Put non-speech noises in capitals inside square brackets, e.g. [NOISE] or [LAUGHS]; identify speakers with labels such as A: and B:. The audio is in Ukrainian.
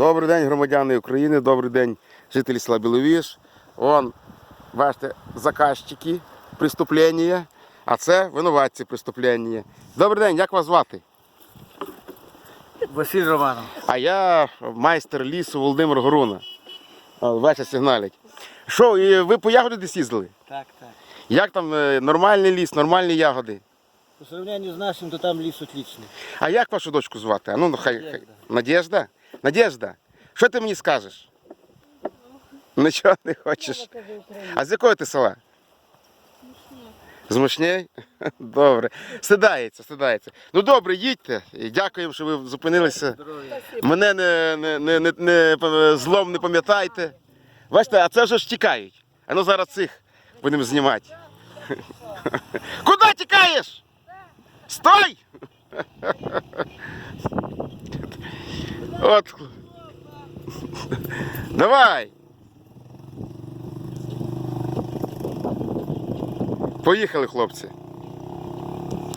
A: Добрий день, громадяни України, добрий день, жителі села Біловіж. Он, бачите, заказчики преступлення, а це винуватці преступлення. Добрий день, як вас звати?
B: Василь Романов.
A: А я майстер лісу Володимир Горуна. Бачите, сигналять. Що, і ви по ягоди десь їздили?
B: Так, так.
A: Як там е, нормальний ліс, нормальні ягоди?
B: По сравнению з нашим, то там ліс отличний.
A: А як вашу дочку звати? А ну, ну, хай, хай.
B: Надежда.
A: Надежда? Що ти мені скажеш? Нічого не хочеш. А з якого ти села? З Мошнєй? [LAUGHS] Добре. Стидається, стидається. Ну добре, їдьте. Дякуємо, що ви зупинилися. Мене не, не, не, не, не злом не пам'ятайте. Бачите, а це вже ж тікають. А ну зараз цих будемо знімати. [LAUGHS] Куди тікаєш? Стой! [LAUGHS] От. Давай. Поїхали, хлопці.